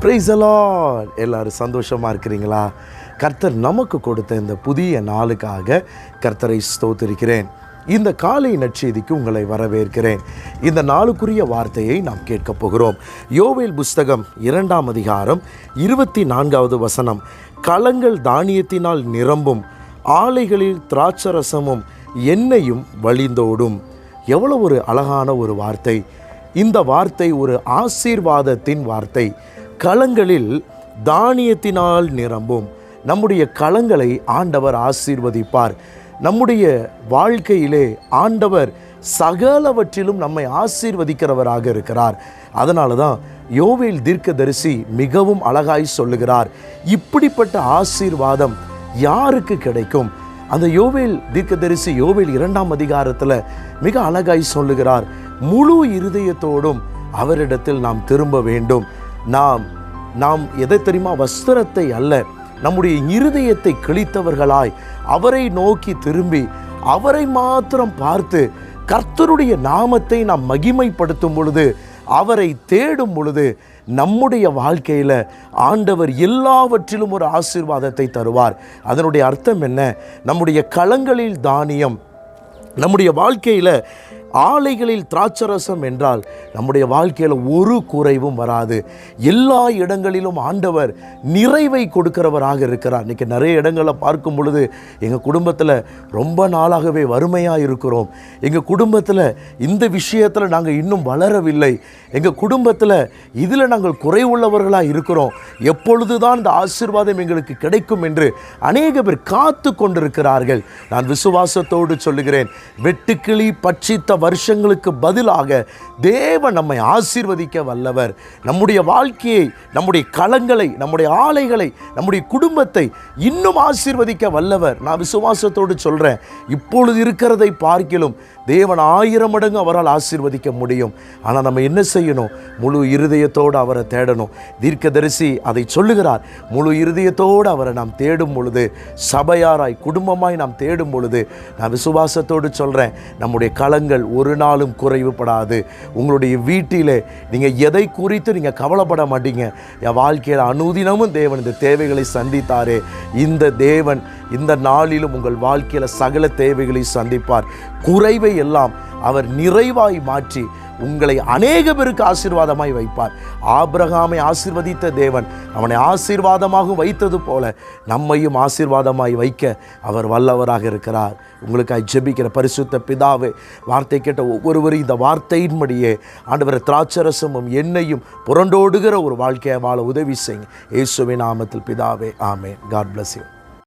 பிரைசலாட் எல்லோரும் சந்தோஷமாக இருக்கிறீங்களா? கர்த்தர் நமக்கு கொடுத்த இந்த புதிய நாளுக்காக கர்த்தரை ஸ்தோத்திருக்கிறேன். இந்த காலை நற்செய்திக்கு உங்களை வரவேற்கிறேன். இந்த நாளுக்குரிய வார்த்தையை நாம் கேட்கப் போகிறோம். யோவேல் புஸ்தகம் இரண்டாம் அதிகாரம் இருபத்தி நான்காவது வசனம். களங்கள் தானியத்தினால் நிரம்பும் ஆலைகளில் திராட்சரசமும் எண்ணெயும் வழிந்தோடும். எவ்வளோ ஒரு அழகான ஒரு வார்த்தை. இந்த வார்த்தை ஒரு ஆசீர்வாதத்தின் வார்த்தை. களங்களில் தானியத்தினால் நிரம்பும். நம்முடைய களங்களை ஆண்டவர் ஆசீர்வதிப்பார். நம்முடைய வாழ்க்கையிலே ஆண்டவர் சகலவற்றிலும் நம்மை ஆசீர்வதிக்கிறவராக இருக்கிறார். அதனால தான் யோவேல் தீர்க்கதரிசி மிகவும் அழகாய் சொல்லுகிறார். இப்படிப்பட்ட ஆசீர்வாதம் யாருக்கு கிடைக்கும்? அந்த யோவேல் தீர்க்கதரிசி யோவேல் இரண்டாம் அதிகாரத்தில் மிக அழகாய் சொல்லுகிறார். முழு இருதயத்தோடும் அவரிடத்தில் நாம் திரும்ப வேண்டும். நாம் நாம் எதை தெரியுமா? வஸ்திரத்தை அல்ல. நம்முடைய இருதயத்தை கிழித்தவர்களாய் அவரை நோக்கி திரும்பி அவரை மாத்திரம் பார்த்து கர்த்தருடைய நாமத்தை நாம் மகிமைப்படுத்தும் பொழுது அவரை தேடும் பொழுது நம்முடைய வாழ்க்கையில் ஆண்டவர் எல்லாவற்றிலும் ஒரு ஆசீர்வாதத்தை தருவார். அதனுடைய அர்த்தம் என்ன? நம்முடைய களங்களில் தானியம் நம்முடைய வாழ்க்கையில் ஆலைகளில் திராட்சரசம் என்றால் நம்முடைய வாழ்க்கையில் ஒரு குறைவும் வராது. எல்லா இடங்களிலும் ஆண்டவர் நிறைவை கொடுக்கிறவராக இருக்கிறார். இன்றைக்கி நிறைய இடங்களில் பார்க்கும் பொழுது எங்கள் குடும்பத்தில் ரொம்ப நாளாகவே வறுமையாக இருக்கிறோம். எங்கள் குடும்பத்தில் இந்த விஷயத்தில் நாங்கள் இன்னும் வளரவில்லை. எங்கள் குடும்பத்தில் இதில் நாங்கள் குறைவுள்ளவர்களாக இருக்கிறோம். எப்பொழுது தான் இந்த ஆசீர்வாதம் எங்களுக்கு கிடைக்கும் என்று அநேக பேர் காத்து கொண்டிருக்கிறார்கள். நான் விசுவாசத்தோடு சொல்லுகிறேன். வெட்டுக்கிளி பட்சித்த வருஷங்களுக்கு பதிலாக தேவன் நம்மை ஆசீர்வதிக்க வல்லவர். நம்முடைய வாழ்க்கையை நம்முடைய களங்களை நம்முடைய ஆலைகளை நம்முடைய குடும்பத்தை இன்னும் ஆசீர்வதிக்க வல்லவர். நான் விசுவாசத்தோடு சொல்கிறேன் இப்பொழுது இருக்கிறதை பார்க்கிலும் தேவன் ஆயிரம் மடங்கு அவரால் ஆசீர்வதிக்க முடியும். ஆனால் நம்ம என்ன செய்யணும்? முழு இருதயத்தோடு அவரை தேடணும். தீர்க்கதரிசி அதை சொல்லுகிறார் முழு இருதயத்தோடு அவரை நாம் தேடும் பொழுது சபையாராய் குடும்பமாய் நாம் தேடும் பொழுது நான் விசுவாசத்தோடு சொல்கிறேன் நம்முடைய களங்கள் ஒரு நாளும் குறைவுபடாது. உங்களுடைய வீட்டிலே நீங்கள் எதை குறித்து நீங்கள் கவலைப்பட மாட்டீங்க. என் வாழ்க்கையில் அனுதினமும் தேவன் இந்த தேவைகளை சந்தித்தாரே. இந்த தேவன் இந்த நாளிலும் உங்கள் வாழ்க்கையில் சகல தேவைகளை சந்திப்பார். குறைவை எல்லாம் அவர் நிறைவாய் மாற்றி உங்களை அநேக பேருக்கு ஆசீர்வாதமாய் வைப்பார். ஆபிரகாமை ஆசீர்வதித்த தேவன் அவனை ஆசீர்வாதமாக வைத்தது போல நம்மையும் ஆசீர்வாதமாய் வைக்க அவர் வல்லவராக இருக்கிறார். உங்களுக்காய் ஜெபிக்கிற பரிசுத்த பிதாவே வார்த்தை கேட்ட ஒவ்வொருவரும் இந்த வார்த்தையின்படியே ஆண்டவர் திராட்சரசமும் எண்ணெயும் புரண்டோடுகிற ஒரு வாழ்க்கையை வாழ உதவி செய்யுங்க. இயேசுவின் நாமத்தில் பிதாவே ஆமே காட் பிளஸ் யூ